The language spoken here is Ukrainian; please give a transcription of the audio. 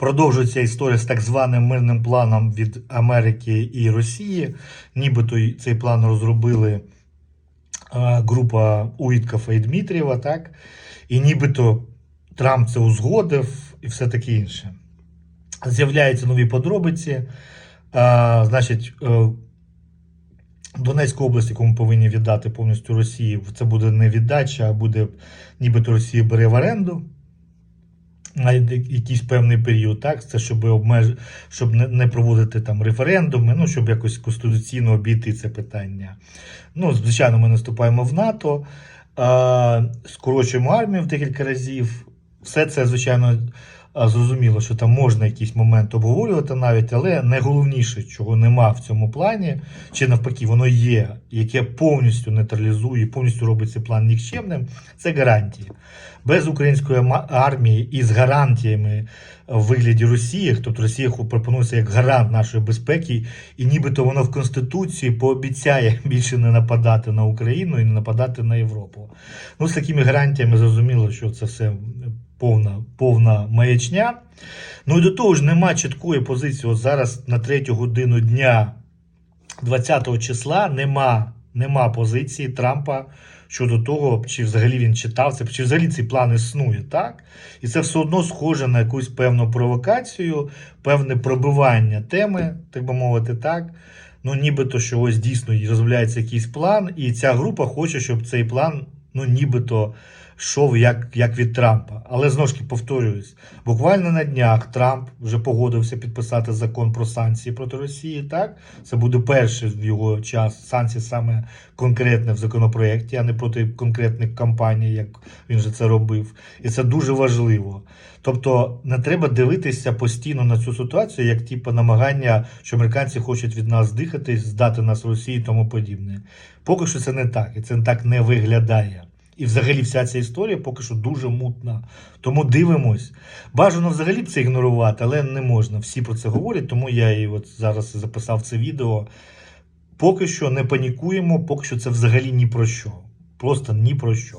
Продовжується історія з так званим мирним планом від Америки і Росії. Нібито цей план розробили е, група Уіткафа і Дмитрієва, так? І нібито Трамп це узгодив і все таке інше. З'являються нові подробиці. Е, значить, е, Донецьку область, яку ми повинні віддати повністю Росії, це буде не віддача, а буде нібито Росія бере в оренду на якийсь певний період, так? Це щоб обмеж... щоб не, проводити там референдуми, ну щоб якось конституційно обійти це питання. Ну, звичайно, ми наступаємо в НАТО, скорочуємо армію в декілька разів. Все це, звичайно, зрозуміло, що там можна якийсь момент обговорювати навіть, але найголовніше, чого нема в цьому плані, чи навпаки, воно є, яке повністю нейтралізує, повністю робить цей план нікчемним, це гарантії. Без української армії і з гарантіями в вигляді Росії, тобто Росія пропонується як гарант нашої безпеки, і нібито воно в Конституції пообіцяє більше не нападати на Україну і не нападати на Європу. Ну, з такими гарантіями зрозуміло, що це все повна, повна маячня. Ну і до того ж, нема чіткої позиції. От зараз на третю годину дня 20 числа нема, нема позиції Трампа щодо того, чи взагалі він читав це, чи взагалі цей план існує, так? І це все одно схоже на якусь певну провокацію, певне пробивання теми, так би мовити, так. Ну, нібито що ось дійсно розробляється якийсь план, і ця група хоче, щоб цей план, ну, нібито йшов як, як від Трампа. Але знову ж таки повторююсь, буквально на днях Трамп вже погодився підписати закон про санкції проти Росії. Так, це буде перший в його час санкції саме конкретне в законопроєкті, а не проти конкретних компаній, як він же це робив. І це дуже важливо. Тобто не треба дивитися постійно на цю ситуацію, як типу намагання, що американці хочуть від нас дихати, здати нас Росії і тому подібне. Поки що це не так, і це так не виглядає. І взагалі вся ця історія поки що дуже мутна. Тому дивимось. Бажано взагалі це ігнорувати, але не можна. Всі про це говорять, тому я і от зараз записав це відео. Поки що не панікуємо, поки що це взагалі ні про що. Просто ні про що.